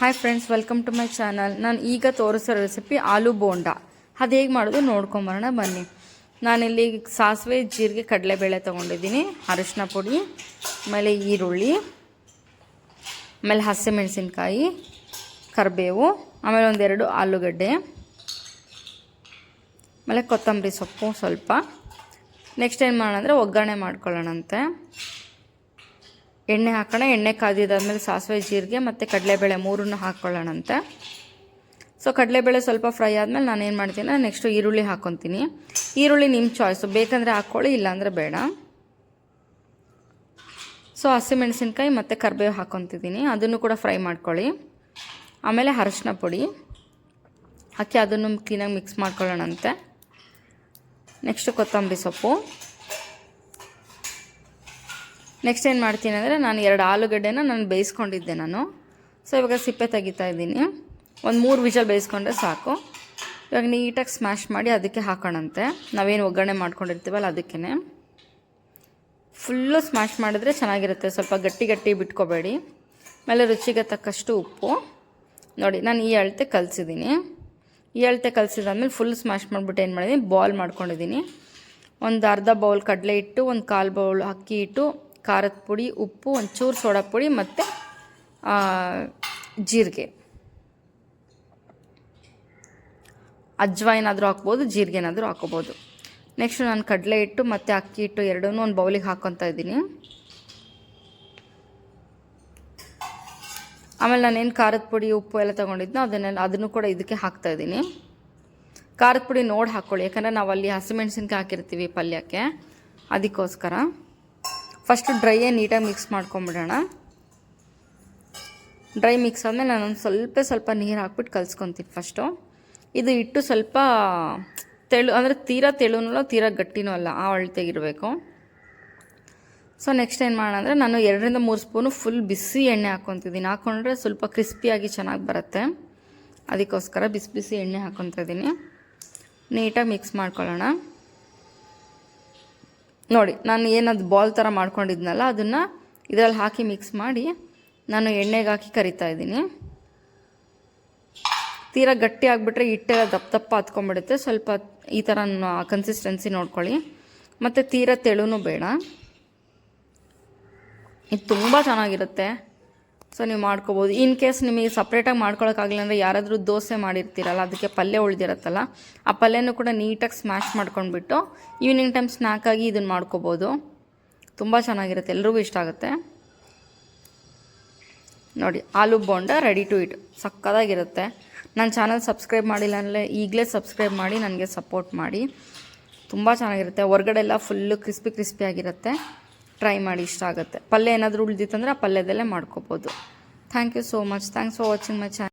Hi friends welcome to my channel ನಾನು ಈಗ ತೋರಿಸೋ ರೆಸಿಪಿ ಆಲೂ ಬೋಂಡ. ಅದು ಹೇಗೆ ಮಾಡೋದು ನೋಡ್ಕೊಂಬರೋಣ ಬನ್ನಿ. ನಾನಿಲ್ಲಿ ಸಾಸಿವೆ, ಜೀರಿಗೆ, ಕಡಲೆಬೇಳೆ ತೊಗೊಂಡಿದ್ದೀನಿ, ಅರಿಶಿನ ಪುಡಿ, ಆಮೇಲೆ ಈರುಳ್ಳಿ, ಆಮೇಲೆ ಹಸಿಮೆಣಸಿನ್ಕಾಯಿ, ಕರಿಬೇವು, ಆಮೇಲೆ ಒಂದೆರಡು ಆಲೂಗಡ್ಡೆ, ಆಮೇಲೆ ಕೊತ್ತಂಬರಿ ಸೊಪ್ಪು ಸ್ವಲ್ಪ. ನೆಕ್ಸ್ಟ್ ಏನು ಮಾಡೋಣ ಅಂದರೆ ಒಗ್ಗರಣೆ ಮಾಡ್ಕೊಳ್ಳೋಣಂತೆ. ಎಣ್ಣೆ ಹಾಕೋಣ. ಎಣ್ಣೆ ಕಾದಿದ್ದಾದಮೇಲೆ ಸಾಸಿವೆ, ಜೀರಿಗೆ ಮತ್ತು ಕಡಲೆಬೇಳೆ ಮೂರನ್ನು ಹಾಕ್ಕೊಳ್ಳೋಣಂತೆ ಸೊ ಕಡಲೆಬೇಳೆ ಸ್ವಲ್ಪ ಫ್ರೈ ಆದಮೇಲೆ ನಾನು ಏನು ಮಾಡ್ತೀನಿ ನೆಕ್ಸ್ಟು ಈರುಳ್ಳಿ ಹಾಕ್ಕೊತೀನಿ ಈರುಳ್ಳಿ ನಿಮ್ಮ ಚಾಯ್ಸು ಬೇಕಂದರೆ ಹಾಕ್ಕೊಳ್ಳಿ ಇಲ್ಲಾಂದರೆ ಬೇಡ. ಸೊ ಹಸಿಮೆಣಸಿನ್ಕಾಯಿ ಮತ್ತು ಕರಿಬೇವು ಹಾಕ್ಕೊತಿದ್ದೀನಿ ಅದನ್ನು ಕೂಡ ಫ್ರೈ ಮಾಡ್ಕೊಳ್ಳಿ. ಆಮೇಲೆ ಅರಶಿನ ಪುಡಿ. ಹಾಕಿ ಅದನ್ನು ಕ್ಲೀನಾಗಿ ಮಿಕ್ಸ್ ಮಾಡ್ಕೊಳ್ಳೋಣಂತೆ. ನೆಕ್ಸ್ಟು ಕೊತ್ತಂಬರಿ ಸೊಪ್ಪು. ನೆಕ್ಸ್ಟ್ ಏನು ಮಾಡ್ತೀನಿ ಅಂದರೆ ನಾನು ಎರಡು ಆಲೂಗಡ್ಡೆನ ನಾನು ಬೇಯಿಸ್ಕೊಂಡಿದ್ದೆ ನಾನು. ಸೊ ಇವಾಗ ಸಿಪ್ಪೆ ತೆಗಿತಾ ಇದ್ದೀನಿ. ಒಂದು ಮೂರು ವಿಜಲ್ ಬೇಯಿಸ್ಕೊಂಡ್ರೆ ಸಾಕು. ಇವಾಗ ನೀಟಾಗಿ ಸ್ಮ್ಯಾಶ್ ಮಾಡಿ ಅದಕ್ಕೆ ಹಾಕೋಣಂತೆ. ನಾವೇನು ಒಗ್ಗರಣೆ ಮಾಡ್ಕೊಂಡಿರ್ತೀವಲ್ಲ ಅದಕ್ಕೇ ಫುಲ್ಲು ಸ್ಮ್ಯಾಶ್ ಮಾಡಿದ್ರೆ ಚೆನ್ನಾಗಿರುತ್ತೆ. ಸ್ವಲ್ಪ ಗಟ್ಟಿ ಗಟ್ಟಿ ಬಿಟ್ಕೋಬೇಡಿ. ಆಮೇಲೆ ರುಚಿಗೆ ತಕ್ಕಷ್ಟು ಉಪ್ಪು. ನೋಡಿ, ನಾನು ಈ ಅಳತೆ ಕಲಿಸಿದ್ದೀನಿ. ಈ ಅಳತೆ ಕಲಿಸಿದಾದ್ಮೇಲೆ ಫುಲ್ ಸ್ಮ್ಯಾಶ್ ಮಾಡಿಬಿಟ್ಟು ಏನು ಮಾಡಿದ್ದೀನಿ ಬಾಲ್ ಮಾಡ್ಕೊಂಡಿದ್ದೀನಿ ಒಂದು ಅರ್ಧ ಬೌಲ್ ಕಡಲೆ ಇಟ್ಟು ಒಂದು ಕಾಲು ಬೌಲ್ ಅಕ್ಕಿ ಇಟ್ಟು ಖಾರದ ಪುಡಿ, ಉಪ್ಪು, ಒಂಚೂರು ಸೋಡಾ ಪುಡಿ ಮತ್ತು ಜೀರಿಗೆ. ಅಜ್ವಾಯಿನಾದರೂ ಹಾಕ್ಬೋದು ಜೀರಿಗೆನಾದರೂ ಹಾಕೋಬೋದು. ನೆಕ್ಸ್ಟ್ ನಾನು ಕಡಲೆ ಹಿಟ್ಟು ಮತ್ತು ಅಕ್ಕಿ ಹಿಟ್ಟು ಎರಡೂ ಒಂದು ಬೌಲಿಗೆ ಹಾಕ್ಕೊತಾ ಇದ್ದೀನಿ. ಆಮೇಲೆ ನಾನೇನು ಖಾರದ ಪುಡಿ, ಉಪ್ಪು ಎಲ್ಲ ತೊಗೊಂಡಿದ್ನೋ ಅದನ್ನೆಲ್ಲ, ಅದನ್ನು ಕೂಡ ಇದಕ್ಕೆ ಹಾಕ್ತಾ ಇದ್ದೀನಿ. ಖಾರದ ಪುಡಿ ನೋಡಿ ಹಾಕ್ಕೊಳ್ಳಿ ಯಾಕಂದರೆ ನಾವು ಅಲ್ಲಿ ಹಸಿಮೆಣ್ಸಿನ್ಕಾಯಿ ಹಾಕಿರ್ತೀವಿ ಪಲ್ಯಕ್ಕೆ, ಅದಕ್ಕೋಸ್ಕರ. ಫಸ್ಟು ಡ್ರೈಯೇ ನೀಟಾಗಿ ಮಿಕ್ಸ್ ಮಾಡ್ಕೊಂಬಿಡೋಣ. ಡ್ರೈ ಮಿಕ್ಸ್ ಆದಮೇಲೆ ನಾನೊಂದು ಸ್ವಲ್ಪ ಸ್ವಲ್ಪ ನೀರು ಹಾಕ್ಬಿಟ್ಟು ಕಲ್ಸ್ಕೊತೀನಿ ಫಸ್ಟು ಇದು ಇಟ್ಟು ಸ್ವಲ್ಪ ತೆಳು, ಅಂದರೆ ತೀರಾ ತೆಳುನೂ ಅಲ್ಲ ತೀರಾ ಗಟ್ಟಿನೂ ಅಲ್ಲ, ಆ ಅಳತೆಗಿರಬೇಕು ಸೊ ನೆಕ್ಸ್ಟ್ ಏನು ಮಾಡೋಣ ಅಂದರೆ ನಾನು ಎರಡರಿಂದ ಮೂರು ಸ್ಪೂನು ಫುಲ್ ಬಿಸಿ ಎಣ್ಣೆ ಹಾಕ್ಕೊತಿದ್ದೀನಿ. ಹಾಕ್ಕೊಂಡ್ರೆ ಸ್ವಲ್ಪ ಕ್ರಿಸ್ಪಿಯಾಗಿ ಚೆನ್ನಾಗಿ ಬರುತ್ತೆ. ಅದಕ್ಕೋಸ್ಕರ ಬಿಸಿ ಬಿಸಿ ಎಣ್ಣೆ ಹಾಕ್ಕೊತಿದ್ದೀನಿ ನೀಟಾಗಿ ಮಿಕ್ಸ್ ಮಾಡ್ಕೊಳ್ಳೋಣ. ನೋಡಿ, ನಾನು ಏನದು ಬಾಲ್ ಥರ ಮಾಡ್ಕೊಂಡಿದ್ನಲ್ಲ, ಅದನ್ನು ಇದರಲ್ಲಿ ಹಾಕಿ ಮಿಕ್ಸ್ ಮಾಡಿ ನಾನು ಎಣ್ಣೆಗೆ ಹಾಕಿ ಕರಿತಾ ಇದ್ದೀನಿ. ತೀರಾ ಗಟ್ಟಿ ಆಗಿಬಿಟ್ರೆ ಹಿಟ್ಟೆಲ್ಲ ದಪ್ಪ ದಪ್ಪ ಹತ್ಕೊಂಡ್ಬಿಡುತ್ತೆ. ಸ್ವಲ್ಪ ಈ ಥರ ಕನ್ಸಿಸ್ಟೆನ್ಸಿ ನೋಡ್ಕೊಳ್ಳಿ. ಮತ್ತು ತೀರಾ ತೆಳುನೂ ಬೇಡ. ಇದು ತುಂಬ ಚೆನ್ನಾಗಿರುತ್ತೆ. ಸೊ ನೀವು ಮಾಡ್ಕೋಬೋದು. ಇನ್ ಕೇಸ್ ನಿಮಗೆ ಸಪ್ರೇಟಾಗಿ ಮಾಡ್ಕೊಳಕ್ಕಾಗಲಿಲ್ಲ ಅಂದರೆ ಯಾರಾದರೂ ದೋಸೆ ಮಾಡಿರ್ತೀರಲ್ಲ, ಅದಕ್ಕೆ ಪಲ್ಯ ಉಳಿದಿರತ್ತಲ್ಲ, ಆ ಪಲ್ಯನೂ ಕೂಡ ನೀಟಾಗಿ ಸ್ಮ್ಯಾಶ್ ಮಾಡ್ಕೊಂಡ್ಬಿಟ್ಟು ಈವ್ನಿಂಗ್ ಟೈಮ್ ಸ್ನ್ಯಾಕಾಗಿ ಇದನ್ನು ಮಾಡ್ಕೋಬೋದು. ತುಂಬ ಚೆನ್ನಾಗಿರುತ್ತೆ, ಎಲ್ರಿಗೂ ಇಷ್ಟ ಆಗುತ್ತೆ. ನೋಡಿ, aloo bonda ready to eat ಸಕ್ಕದಾಗಿರುತ್ತೆ. ನನ್ನ ಚಾನಲ್ ಸಬ್ಸ್ಕ್ರೈಬ್ ಮಾಡಿಲ್ಲ ಅಂದರೆ ಈಗಲೇ ಸಬ್ಸ್ಕ್ರೈಬ್ ಮಾಡಿ, ನನಗೆ ಸಪೋರ್ಟ್ ಮಾಡಿ. ತುಂಬ ಚೆನ್ನಾಗಿರುತ್ತೆ. ಹೊರಗಡೆ ಎಲ್ಲ ಫುಲ್ಲು ಕ್ರಿಸ್ಪಿ ಆಗಿರುತ್ತೆ. ಟ್ರೈ ಮಾಡಿ ಇಷ್ಟ ಆಗುತ್ತೆ. ಪಲ್ಯ ಏನಾದರೂ ಉಳಿದಿತ್ತಂದ್ರೆ ಆ ಪಲ್ಯದಲ್ಲೇ ಮಾಡ್ಕೋಬೋದು. Thank you so much thanks for watching my channel